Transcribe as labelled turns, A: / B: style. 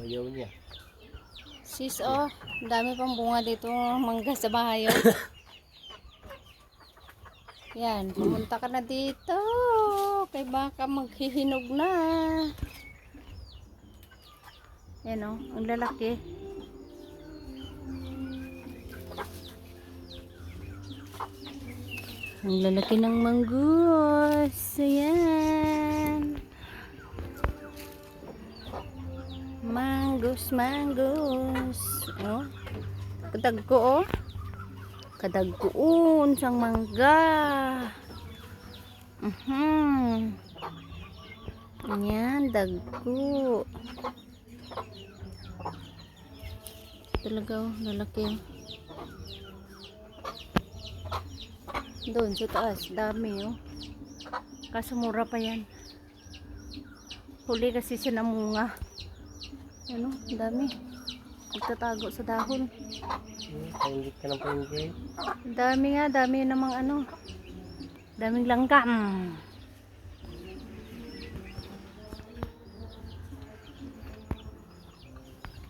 A: Bayaw niya.
B: Sis, oh. Dami pang bunga dito. Mangga sa bahay, oh. Yan. Pumunta ka na dito. Kay baka maghihinog na. Yan, oh. Ang lalaki. Ang lalaki ng manggos. Ayan. Manggos, manggos. Oh. Kadagko, oh. Kadagkoon sang mangga. Mhm. Ayan, dagko. Talaga, oh, lalaki. oh. Doon sa taas, dami oh. Kaso mura pa yan. Huli kasi siya namunga. Ano, dami. Nagtatago sa dahon.
A: Hmm, Painggit ka ng painggit.
B: Ang dami nga, dami namang ano. Daming langgam.